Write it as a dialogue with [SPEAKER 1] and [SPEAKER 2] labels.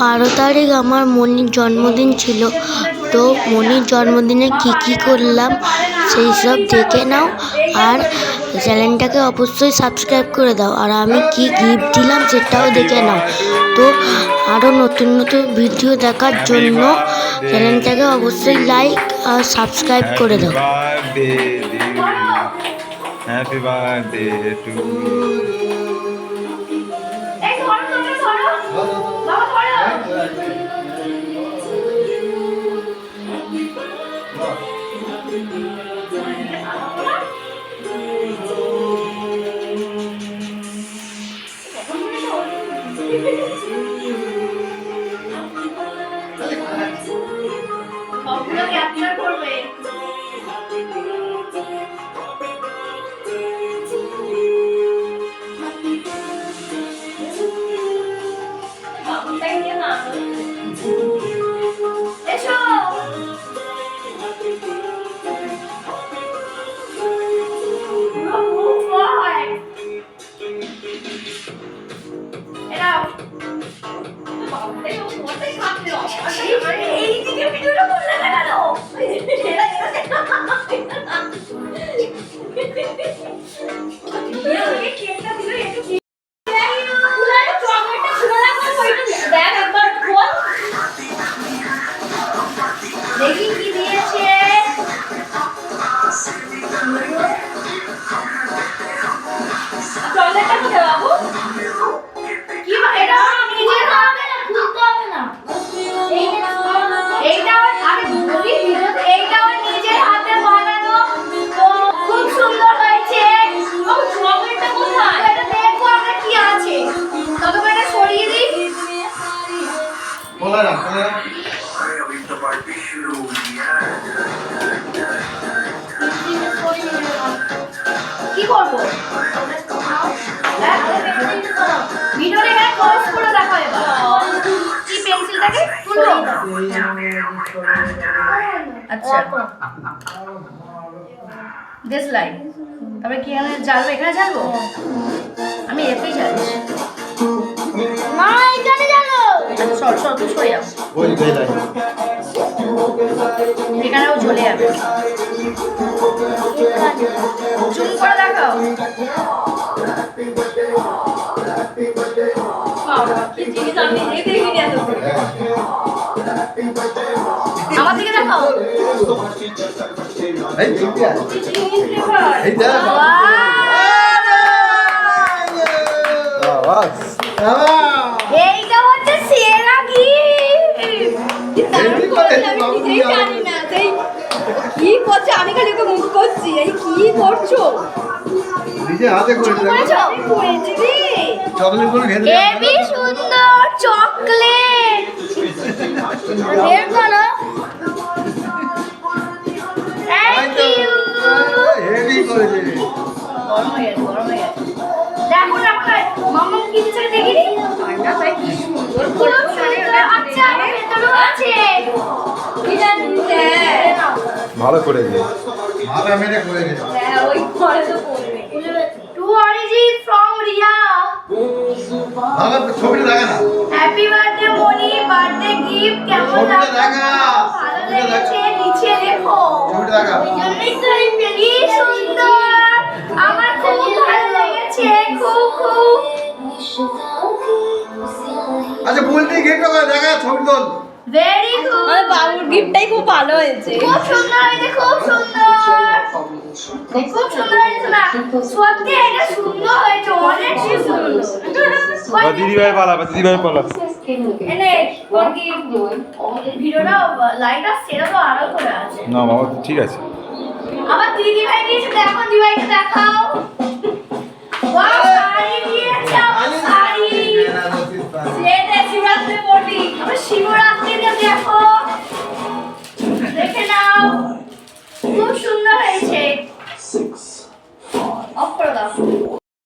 [SPEAKER 1] বারো তারিখ আমার মনির জন্মদিন ছিল। তো মনির জন্মদিনে কী কী করলাম, সেই সব দেখে নাও। আর চ্যানেলটাকে অবশ্যই সাবস্ক্রাইব করে দাও। আর আমি কি গিফট দিলাম সেটাও দেখে নাও। তো আরও নতুন নতুন ভিডিও দেখার জন্য চ্যানেলটাকে অবশ্যই লাইক আর সাবস্ক্রাইব করে দাও।
[SPEAKER 2] হ্যাপি বার্থডে টু
[SPEAKER 3] এই সবগুলো কি করব? ভিডিওটা এখানে ক্লোজ করে দেখো এবার। কি পেন্সিলটাকে? আচ্ছা। দিস লাইট তারপরে কি এখানে জ্বালবো? এখানে জ্বালবো? আমি এতেই জ্বালছি।
[SPEAKER 1] না এখানে
[SPEAKER 3] তুই সরে যাও
[SPEAKER 2] ওই গেলাই
[SPEAKER 3] এখানেও জ্বলে যাবে জুম করে দেখাও। আমার দিকে দেখাও?
[SPEAKER 2] এই দেখ
[SPEAKER 3] কি করছে? আমি খালি ওকে মুখ করছি। এই কি করছ?
[SPEAKER 2] নিজে হাতে করেছে
[SPEAKER 3] করেছ করেছি রে চকলেটগুলো সুন্দর চকলেট। বের করো থ্যাংক ইউ
[SPEAKER 2] হেভি করেছে
[SPEAKER 3] গরম হয়ে গেছে গরম হয়ে গেছে। দেখো দেখো মামা কি দিচ্ছে দেখিনি। ঠান্ডা তাই কি সুন্দর
[SPEAKER 2] ভালো করেছে মাথা মেরে করে করেছে
[SPEAKER 3] হ্যাঁ ওই ঘরে তো পড়বে। টু অরিজিন ফ্রম রিয়া
[SPEAKER 2] ভালো ছবিটা দেখা না।
[SPEAKER 3] Happy birthday Moni birthday gift কেমন
[SPEAKER 2] ছবিটা দেখা।
[SPEAKER 3] ভালো লেগেছে নিচে লেখো।
[SPEAKER 2] ছবিটা দেখা।
[SPEAKER 3] ওই জন্যই তো এই কি সুন্দর। আমার খুব ভালো লেগেছে খুব খুব।
[SPEAKER 2] আচ্ছা বলতে করে দেখা ছবি তোল
[SPEAKER 3] ভেরি গুড
[SPEAKER 4] আমার বাবুর গিফটটাই খুব ভালো হয়েছে।
[SPEAKER 3] খুব সুন্দর হয়েছে খুব সুন্দর। খুব সুন্দর হয়েছে না। সত্যি এটা সুন্দর হয়েছে অনেক সুন্দর।
[SPEAKER 2] না বাবা ঠিক আছে।
[SPEAKER 3] আমার দিদি ভাই দিয়েছে দেখো দিদি ভাইকে দেখাও।